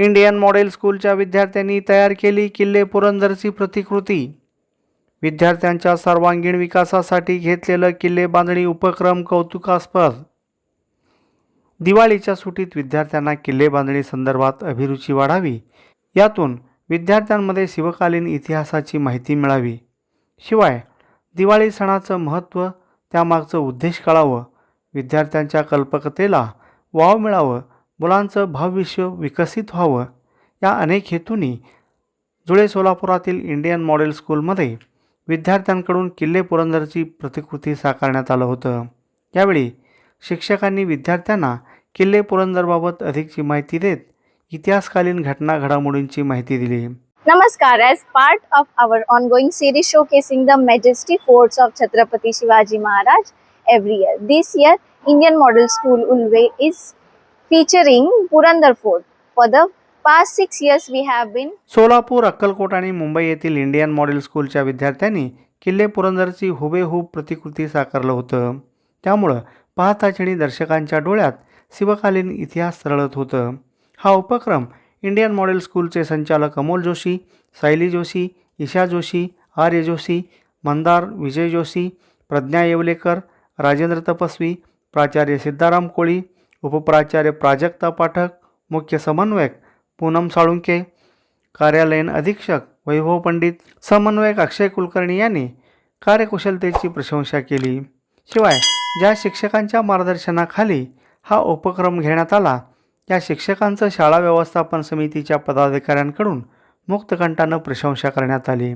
Indian model स्कूलच्या विद्यार्थ्यांनी तयार केली किल्ले पुरंदरची प्रतिकृती. विद्यार्थ्यांच्या सर्वांगीण विकासासाठी घेतलेलं किल्ले बांधणी उपक्रम कौतुकास्पद. दिवाळीच्या सुटीत विद्यार्थ्यांना किल्ले बांधणी संदर्भात अभिरुची वाढावी. यातून विद्यार्थ्यांमध्ये शिवकालीन इतिहासाची माहिती मिळावी. शिवाय दिवाळी सणाचं महत्त्व त्यामागचं उद्देश कळावं. विद्यार्थ्यांच्या कल्पकतेला वाव मिळावं. मुलांचं भावविश्व विकसित व्हावं या अनेक हेतूंनी जुळे सोलापुरातील इंडियन मॉडेल स्कूलमध्ये विद्यार्थ्यांकडून किल्ले पुरंदरची प्रतिकृती साकारण्यात आलं होतं. यावेळी शिक्षकांनी विद्यार्थ्यांना किल्ले पुरंदरबाबत अधिकची माहिती देत इतिहासकालीन घटना घडामोडींची माहिती दिली. नमस्कार. As part of our ongoing series showcasing the majesty forts of Chhatrapati Shivaji Maharaj every year this year Indian model school Ulwe is featuring Purandar Fort. For the past six years, we have been Solapur Akkalkot आणि मुंबई येथील Indian model स्कूलच्या विद्यार्थ्यांनी किल्ले पुरंदरची हुबेहूब प्रतिकृती साकारलं होतं त्यामुळं पाहता दर्शकांच्या डोळ्यात शिवकालीन इतिहास तरळत होतं हा उपक्रम इंडियन मॉडेल स्कूलचे संचालक अमोल जोशी सायली जोशी ईशा जोशी आर्य जोशी मंदार विजय जोशी प्रज्ञा येवलेकर राजेंद्र तपस्वी प्राचार्य सिद्धाराम कोळी उपप्राचार्य प्राजक्ता पाठक मुख्य समन्वयक पूनम साळुंके कार्यालयीन अधीक्षक वैभव पंडित समन्वयक अक्षय कुलकर्णी यांनी कार्यकुशलतेची प्रशंसा केली. शिवाय ज्या शिक्षकांच्या मार्गदर्शनाखाली हा उपक्रम घेण्यात आला त्या शिक्षकांचं शाळा व्यवस्थापन समितीच्या पदाधिकाऱ्यांकडून मुक्तकंठानं प्रशंसा करण्यात आली.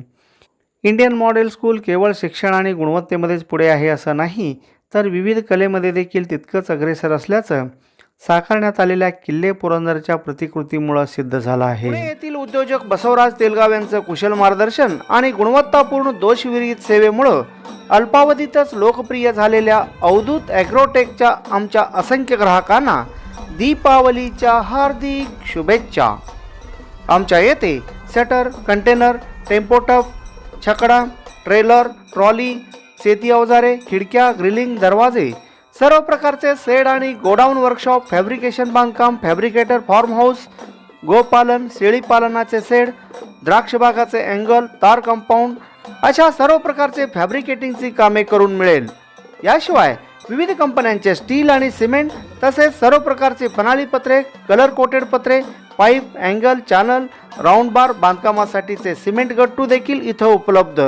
इंडियन मॉडेल स्कूल केवळ शिक्षण आणि गुणवत्तेमध्येच पुढे आहे असं नाही तर विविध कलेमध्ये देखील तितकंच अग्रेसर असल्याचं साकारण्यात आलेल्या किल्ले पुरंदरच्या प्रतिकृतीमुळं सिद्ध झालं आहे. येथील उद्योजक बसवराज तेलगाव यांचं कुशल मार्गदर्शन आणि गुणवत्तापूर्ण दोषविरहित सेवेमुळं अल्पावधीतच लोकप्रिय झालेल्या अवधूत ॲग्रोटेकच्या आमच्या असंख्य ग्राहकांना दीपावलीच्या हार्दिक शुभेच्छा. आमच्या येथे सेटर कंटेनर टेम्पोटप छकडा ट्रेलर ट्रॉली शेती अवजारे खिडक्या ग्रिलिंग दरवाजे सर्व प्रकारचे सेड आणि गोडाऊन वर्कशॉप फॅब्रिकेशन बांधकाम फॅब्रिकेटर फॉर्म हाऊस गोपालन शेळीपालनाचे सेड द्राक्षबागाचे अँगल तार कंपाऊंड अशा सर्व प्रकारचे फॅब्रिकेटिंगची कामे करून मिळेल. याशिवाय विविध कंपन्यांचे स्टील आणि सिमेंट तसेच सर्व प्रकारचे प्रणाली पत्रे कलर कोटेड पत्रे pipe angle channel round bar बांधकामासाठीचे cement गट्टू देखील इथं उपलब्ध.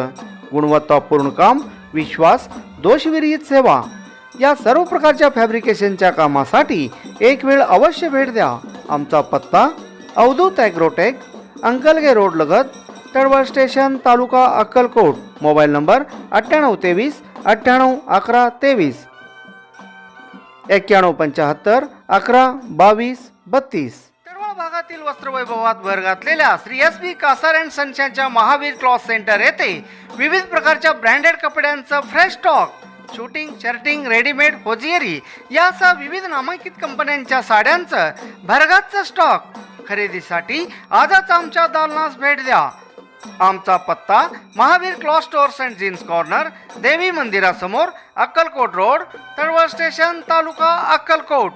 गुणवत्तापूर्ण काम विश्वास दोषविरहित सेवा या सर्व प्रकारच्या फॅब्रिकेशनच्या कामासाठी एक वेळ अवश्य भेट द्या. आमचा पत्ता अवधूत ॲग्रोटेक अंकलगे रोड लगत तळवळ स्टेशन तालुका अक्कलकोट. मोबाईल नंबर अठ्ठ्याण्णव तेवीस अठ्ठ्याण्णव अकरा तेवीस. एक्क्याण्णव पंच्याहत्तर अकरा बावीस बत्तीस. तळवळ भागातील वस्त्रवैभवात भर घातलेल्या Shri S B Kasar and सनशांच्या Mahavir cloth centre येथे विविध प्रकारच्या ब्रँडेड कपड्यांचं fresh stock shooting shirting readymade hosiery यासह विविध नामांकित कंपन्यांच्या साड्यांचं भरगतचं स्टॉक. खरेदीसाठी आजच आमच्या दालनास भेट द्या. आमचा पत्ता Mahavir cloth stores and jeans corner देवी मंदिरासमोर अक्कलकोट रोड तळवळ स्टेशन तालुका अक्कलकोट.